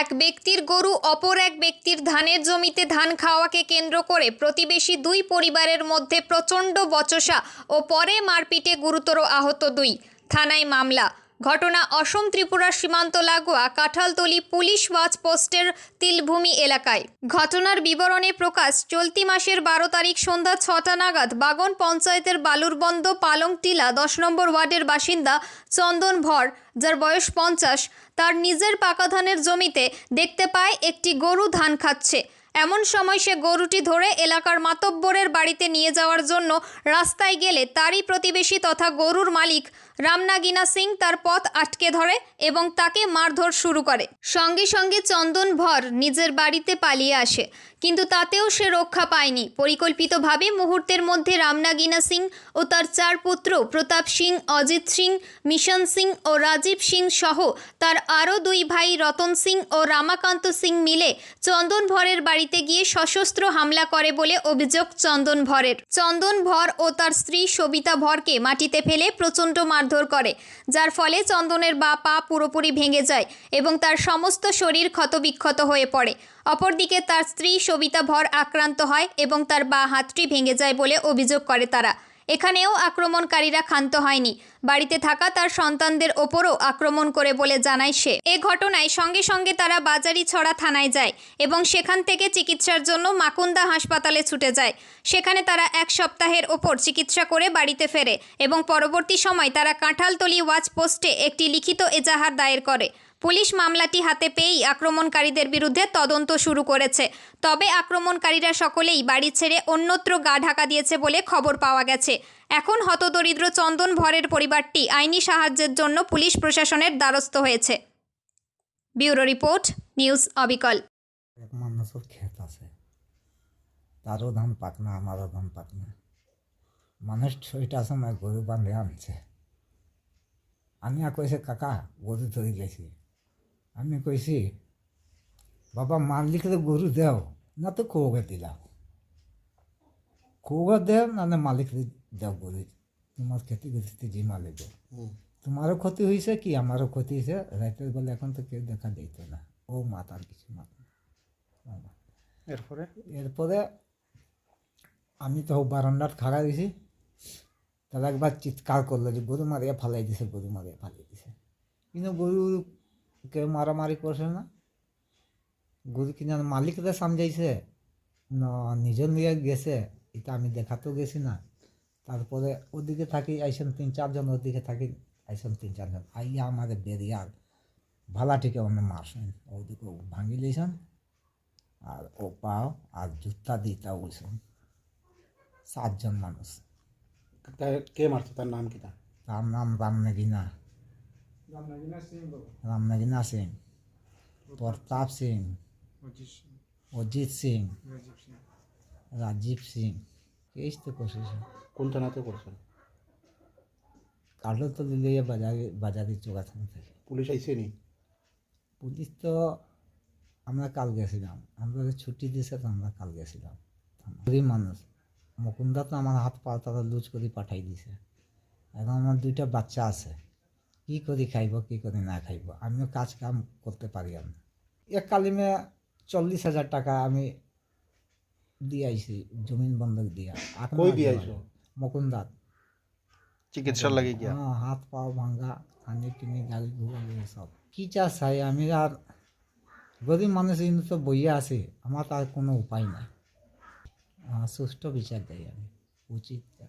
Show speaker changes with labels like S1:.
S1: এক ব্যক্তির গরু, অপর এক ব্যক্তির ধানের জমিতে ধান খাওয়াকে কেন্দ্র করে প্রতিবেশী দুই পরিবারের মধ্যে প্রচণ্ড বচসা ও পরে মারপিটে গুরুতর আহত দুই। থানায় মামলা। ঘটনা অসম ত্রিপুরা সীমান্ত লাগোয়া কাঁঠালতলি পুলিশ ওয়াচ পোস্টের তিলভূমি এলাকায়। ঘটনার বিবরণে প্রকাশ, চলতি মাসের বারো তারিখ সন্ধ্যা ছটা নাগাদ বাগন পঞ্চায়েতের বালুরবন্দ পালংটিলা দশ নম্বর ওয়ার্ডের বাসিন্দা চন্দন ভর, যার বয়স পঞ্চাশ, তার নিজের পাকা ধানের জমিতে দেখতে পায় একটি গরু ধান খাচ্ছে। এমন সময় সে গরুটি ধরে এলাকার মাতব্বরের বাড়িতে নিয়ে যাওয়ার জন্য রাস্তায় গেলে তারই প্রতিবেশী তথা গরুর মালিক রামনাগিনা সিং তার পথ আটকে ধরে এবং তাকে মারধর শুরু করে। সঙ্গে সঙ্গে চন্দন ভর নিজের বাড়িতে পালিয়ে আসে, কিন্তু তাতেও সে রক্ষা পায়নি। পরিকল্পিতভাবে মুহূর্তের মধ্যে রামনাগিনা সিং ও তার চার পুত্র প্রতাপ সিং, অজিত সিং, মিশন সিং ও রাজীব সিং সহ তার আরও দুই ভাই রতন সিং ও রামাকান্ত সিং মিলে চন্দন ভরের বাড়িতে গিয়ে সশস্ত্র হামলা করে বলে অভিযোগ চন্দন ভরের। চন্দন ভর ও তার স্ত্রী সবিতা ভরকে মাটিতে ফেলে প্রচণ্ড মারধর করে, যার ফলে চন্দনের বা পা পুরোপুরি ভেঙে যায় এবং তার সমস্ত শরীর ক্ষতবিক্ষত হয়ে পড়ে। অপরদিকে তার স্ত্রী সবিতা ভর আক্রান্ত হয় এবং তার বা হাতটি ভেঙে যায় বলে অভিযোগ করে তারা। এখানেও আক্রমণকারীরা ক্ষান্ত হয়নি। বাড়িতে থাকা তার সন্তানদের ওপরও আক্রমণ করে বলে জানায় সে। এ ঘটনায় সঙ্গে সঙ্গে তারা বাজারি ছড়া থানায় যায় এবং সেখান থেকে চিকিৎসার জন্য মাকুন্দা হাসপাতালে ছুটে যায়। সেখানে তারা এক সপ্তাহের ওপর চিকিৎসা করে বাড়িতে ফেরে এবং পরবর্তী সময় তারা কাঁঠালতলি ওয়াচ পোস্টে একটি লিখিত এজাহার দায়ের করে। পুলিশ মামলাটি হাতে পেয়েই আক্রমণকারীদের বিরুদ্ধে তদন্ত শুরু করেছে। তবে আক্রমণকারীরা সকলেই বাড়ি ছেড়ে অন্যত্র গা ঢাকা দিয়েছে বলে খবর পাওয়া গেছে। এখন হতদরিদ্র চন্দন ভরের পরিবারটি আইনি সাহায্যের জন্য পুলিশ প্রশাসনের দ্বারস্থ হয়েছে। ব্যুরো রিপোর্ট, নিউজ অবিকল।
S2: আছে। তারও ধান আমারও ধান মানুষ সময় গরু বাঁধে আনছে। আমি আর কইছে, কাকা, গরু ধরে গেছি। আমি কইছি বাবা মালিক তো গরু দেও না তো কৌগে দিলাম। কৌগে দেও না না মালিক দেও গরু। তোমার ক্ষতি গেছিতে যে মালিক। তোমারও ক্ষতি হয়েছে কি? আমারও ক্ষতি হয়েছে রাইতের বেলা এখন তো কেউ দেখা দিত না। ও মাতার কিছু মাত
S3: এরপরে?
S2: এরপরে আমি তো বারান্দার খাড়া দিছি তাহলে একবার চিৎকার করল যে গরু মারিয়া ফালাই দিছে গরু মারিয়া ফালাই দিছে। কিন্তু গরু কেউ মারামারি করছে না? গরু কিনা মালিকরা সামজাইছে? না নিজের নিয়ে গেছে। এটা আমি দেখাতেও গেছি না। তারপরে ওদিকে থাকি আইসেন তিন চারজন ওদিকে থাকি আইসেন তিন চারজন। আইয়া আমাদের বেরিয়ার ভালাটিকে অন্য মারছেন ওদিকে ভাঙি লিয়েছেন আর ও পাও আর জুতা দিতা বলছেন সাতজন মানুষ।
S3: কে মারছে? তার নাম কি
S2: তার নাম রামনাগিনা। রামনাগিনা সিং প্রতাপ সিং অজিত সিং রাজীব সিং এই তো কোশিস
S3: কোন থানাতে করছেন
S2: কালো তো দিলে বাজারে বাজারে চোগাথান থেকে।
S3: পুলিশ আইসে নি?
S2: পুলিশ তো আমরা কাল গেছিলাম। আমরা যে ছুটি দিয়েছে তো আমরা কাল গেছিলাম। গরিব মানুষ। মুকুন্দা তো আমার হাত পা তারা লুজ করে পাঠাই দিছে। এখন আমার দুইটা বাচ্চা আছে। কি করে খাইব কি করে না খাইব? আমিও কাজ কাম করতে পারি না এক কালিমে চল্লিশ হাজার টাকা আমি দিয়ে আইছি জমিন বন্ধক দিয়া। এখন
S3: কই
S2: আর
S3: দিয়ে
S2: দেওয়া
S3: আইছো?
S2: নেই। মুকুন্দাত
S4: চিকিৎসার লাগে গিয়া?
S2: হ্যাঁ হাত পা ভাঙা খানি টিনি গাড়ি ঘোড়া দিয়ে সব। কি চাষ চাই আমি আর গরিব মানুষ কিন্তু তো বইয়ে আছে আমার তার কোনো উপায় নাই। আহ, সুষ্ঠু বিচার দেয় আমি। উচিত